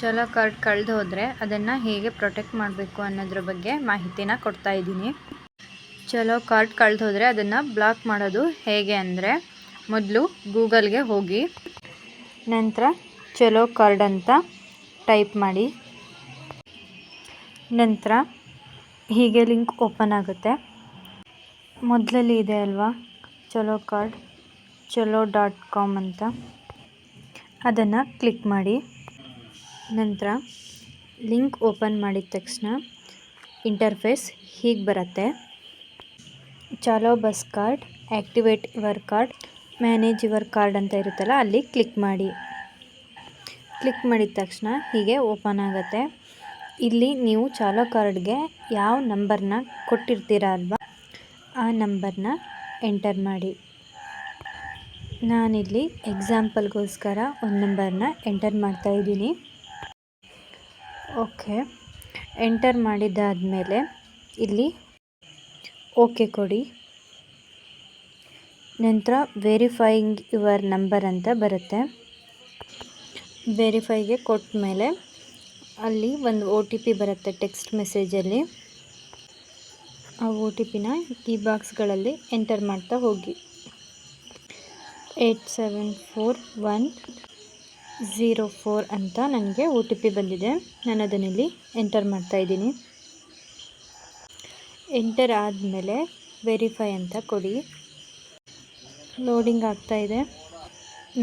ಚಲೋ ಕಾರ್ಡ್ ಕಳೆದು ಹೋದರೆ ಅದನ್ನು ಹೇಗೆ ಪ್ರೊಟೆಕ್ಟ್ ಮಾಡಬೇಕು ಅನ್ನೋದ್ರ ಬಗ್ಗೆ ಮಾಹಿತಿನ ಕೊಡ್ತಾ ಇದ್ದೀನಿ. ಚಲೋ ಕಾರ್ಡ್ ಕಳೆದು ಹೋದರೆ ಅದನ್ನು ಬ್ಲಾಕ್ ಮಾಡೋದು ಹೇಗೆ ಅಂದರೆ ಮೊದಲು ಗೂಗಲ್ಗೆ ಹೋಗಿ, ನಂತರ ಚಲೋ ಕಾರ್ಡ್ ಅಂತ ಟೈಪ್ ಮಾಡಿ, ನಂತರ ಹೀಗೆ ಲಿಂಕ್ ಓಪನ್ ಆಗುತ್ತೆ. ಮೊದಲಲ್ಲಿ ಇದೆ ಅಲ್ವಾ? ಚಲೋ ಕಾರ್ಡ್ ಚಲೋ ಡಾಟ್ ಕಾಮ್ ಅಂತ. ಅದನ್ನು ಕ್ಲಿಕ್ ಮಾಡಿ. ನಂತರ ಲಿಂಕ್ ಓಪನ್ ಮಾಡಿದ ತಕ್ಷಣ ಇಂಟರ್ಫೇಸ್ ಹೀಗೆ ಬರುತ್ತೆ. Chalo bus card activate your card, manage your card ಅಂತ ಇರುತ್ತಲ್ಲ, ಅಲ್ಲಿ ಕ್ಲಿಕ್ ಮಾಡಿ. ಕ್ಲಿಕ್ ಮಾಡಿದ ತಕ್ಷಣ ಹೀಗೆ ಓಪನ್ ಆಗುತ್ತೆ. ಇಲ್ಲಿ ನೀವು ಚಾಲೋ ಕಾರ್ಡ್ಗೆ ಯಾವ ನಂಬರ್ನ ಕೊಟ್ಟಿರ್ತೀರ ಅಲ್ವಾ, ಆ ನಂಬರ್ನ ಎಂಟರ್ ಮಾಡಿ. ನಾನಿಲ್ಲಿ ಎಕ್ಸಾಂಪಲ್ಗೋಸ್ಕರ ಒಂದು ನಂಬರ್ನ ಎಂಟರ್ ಮಾಡ್ತಾ ಇದ್ದೀನಿ. ಓಕೆ. ಎಂಟರ್ ಮಾಡಿದ್ದಾದಮೇಲೆ ಇಲ್ಲಿ ಓಕೆ ಕೊಡಿ. ನಂತರ ವೆರಿಫೈಯಿಂಗ್ ಯುವರ್ ನಂಬರ್ ಅಂತ ಬರುತ್ತೆ. ವೆರಿಫೈಗೆ ಕೊಟ್ಟ ಮೇಲೆ ಅಲ್ಲಿ ಒಂದು ಒ ಟಿ ಪಿ ಬರುತ್ತೆ ಟೆಕ್ಸ್ಟ್ ಮೆಸೇಜಲ್ಲಿ ಆ ಒ ಟಿ ಪಿನ ಈ ಬಾಕ್ಸ್ಗಳಲ್ಲಿ ಎಂಟರ್ ಮಾಡ್ತಾ ಹೋಗಿ. Eight seven four one zero four ಅಂತ ನನಗೆ ಒ ಟಿ ಪಿ ಬಂದಿದೆ. ನಾನು ಅದನ್ನಲ್ಲಿ ಎಂಟರ್ ಮಾಡ್ತಾಯಿದ್ದೀನಿ ಎಂಟರ್ ಆದಮೇಲೆ ವೆರಿಫೈ ಅಂತ ಕೊಡಿ. ಲೋಡಿಂಗ್ ಆಗ್ತಾಯಿದೆ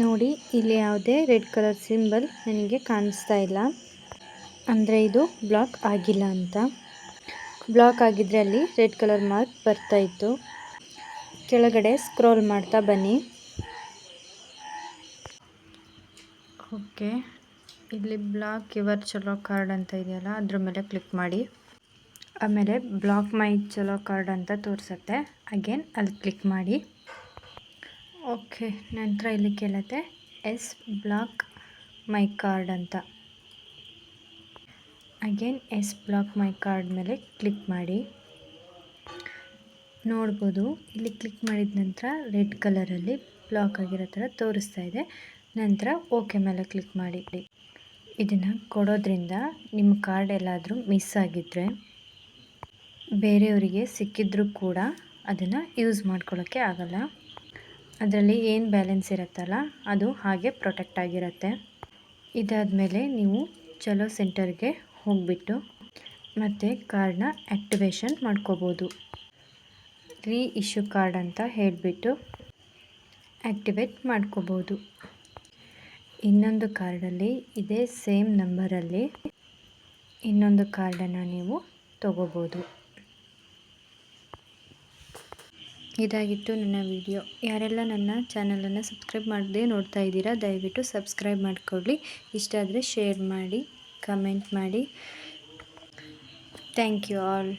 ನೋಡಿ, ಇಲ್ಲಿ ಯಾವುದೇ ರೆಡ್ ಕಲರ್ ಸಿಂಬಲ್ ನನಗೆ ಕಾಣಿಸ್ತಾ ಇಲ್ಲ. ಅಂದರೆ ಇದು ಬ್ಲಾಕ್ ಆಗಿಲ್ಲ ಅಂತ. ಬ್ಲಾಕ್ ಆಗಿದ್ದರೆ ಅಲ್ಲಿ ರೆಡ್ ಕಲರ್ ಮಾರ್ಕ್ ಬರ್ತಾಯಿತ್ತು ಕೆಳಗಡೆ ಸ್ಕ್ರೋಲ್ ಮಾಡ್ತಾ ಬನ್ನಿ. ಓಕೆ. ಇಲ್ಲಿ ಬ್ಲಾಕ್ ಯುವರ್ ಚಲೋ ಕಾರ್ಡ್ ಅಂತ ಇದೆಯಲ್ಲ, ಅದ್ರ ಮೇಲೆ ಕ್ಲಿಕ್ ಮಾಡಿ. ಆಮೇಲೆ ಬ್ಲಾಕ್ ಮೈ ಚಲೋ ಕಾರ್ಡ್ ಅಂತ ತೋರಿಸುತ್ತೆ. ಅಗೇನ್ ಅಲ್ಲಿ ಕ್ಲಿಕ್ ಮಾಡಿ. ಓಕೆ, ನಂತರ ಇಲ್ಲಿ ಕೇಳುತ್ತೆ ಎಸ್ ಬ್ಲಾಕ್ ಮೈ ಕಾರ್ಡ್ ಅಂತ. Again yes block my card ಮೇಲೆ ಕ್ಲಿಕ್ ಮಾಡಿ. ನೋಡ್ಬೋದು, ಇಲ್ಲಿ ಕ್ಲಿಕ್ ಮಾಡಿದ ನಂತರ ರೆಡ್ ಕಲರಲ್ಲಿ ಬ್ಲಾಕ್ ಆಗಿರೋ ಥರ ತೋರಿಸ್ತಾ ಇದೆ. ನಂತರ ಓಕೆ ಮೇಲೆ ಕ್ಲಿಕ್ ಮಾಡಿ ಇದನ್ನು ಕೊಡೋದ್ರಿಂದ ನಿಮ್ಮ ಕಾರ್ಡ್ ಎಲ್ಲಾದರೂ ಮಿಸ್ ಆಗಿದ್ದರೆ ಬೇರೆಯವರಿಗೆ ಸಿಕ್ಕಿದ್ರೂ ಕೂಡ ಅದನ್ನು ಯೂಸ್ ಮಾಡ್ಕೊಳ್ಳೋಕ್ಕೆ ಆಗಲ್ಲ. ಅದರಲ್ಲಿ ಏನು ಬ್ಯಾಲೆನ್ಸ್ ಇರುತ್ತಲ್ಲ ಅದು ಹಾಗೆ ಪ್ರೊಟೆಕ್ಟ್ ಆಗಿರುತ್ತೆ. ಇದಾದಮೇಲೆ ನೀವು ಚಲೋ ಸೆಂಟರ್ಗೆ ಹೋಗಿಬಿಟ್ಟು ಮತ್ತು ಕಾರ್ಡ್ನ ಆ್ಯಕ್ಟಿವೇಶನ್ ಮಾಡ್ಕೋಬೋದು. ರೀ ಇಶ್ಯೂ ಕಾರ್ಡ್ ಅಂತ ಹೇಳಿಬಿಟ್ಟು ಆ್ಯಕ್ಟಿವೇಟ್ ಮಾಡ್ಕೋಬೋದು. ಇನ್ನೊಂದು ಕಾರ್ಡಲ್ಲಿ ಇದೇ ಸೇಮ್ ನಂಬರಲ್ಲಿ ಇನ್ನೊಂದು ಕಾರ್ಡನ್ನು ನೀವು ತಗೋಬೋದು. ಇದಾಗಿತ್ತು ನನ್ನ ವಿಡಿಯೋ. ಯಾರೆಲ್ಲ ನನ್ನ ಚಾನಲನ್ನು ಸಬ್ಸ್ಕ್ರೈಬ್ ಮಾಡದೆ ನೋಡ್ತಾ ಇದ್ದೀರಾ, ದಯವಿಟ್ಟು ಸಬ್ಸ್ಕ್ರೈಬ್ ಮಾಡಿಕೊಳ್ಳಿ. ಇಷ್ಟ ಆದರೆ ಶೇರ್ ಮಾಡಿ, ಕಮೆಂಟ್ ಮಾಡಿ. Thank you all.